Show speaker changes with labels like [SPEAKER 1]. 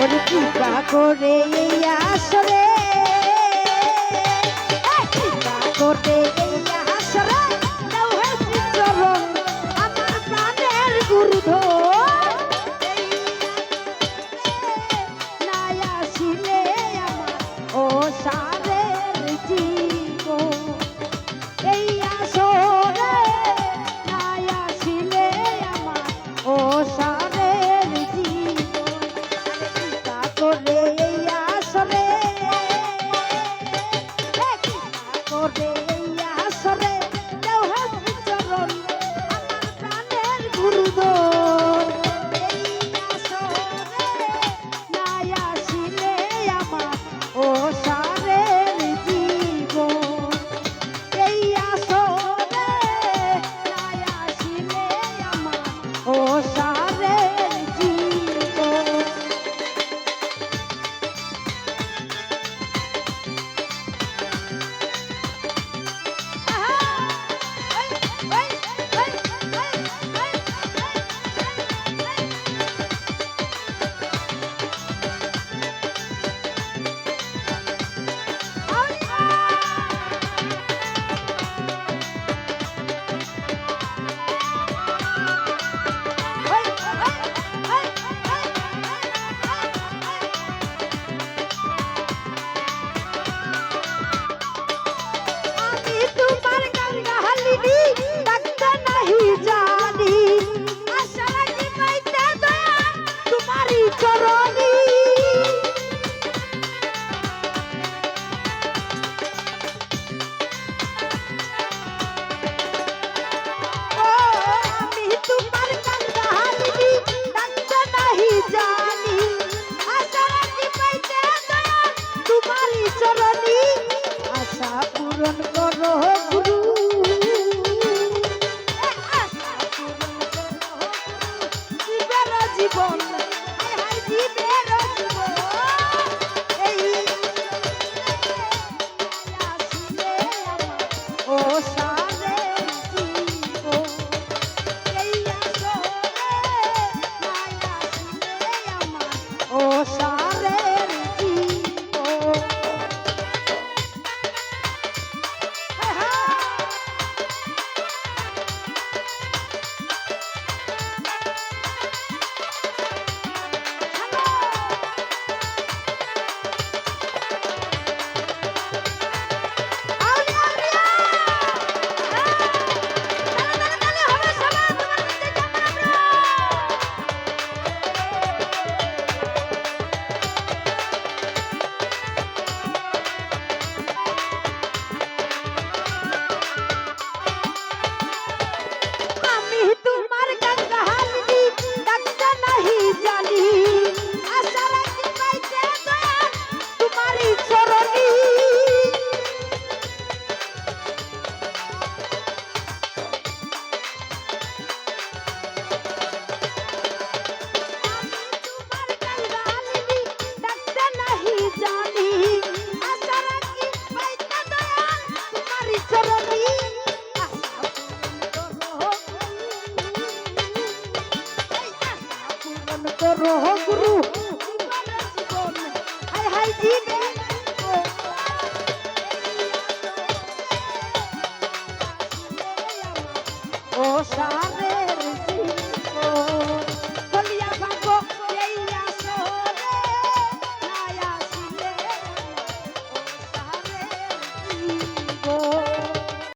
[SPEAKER 1] ওরে কৃপা করে এই আসরে। কৃপা করে জীবন সারে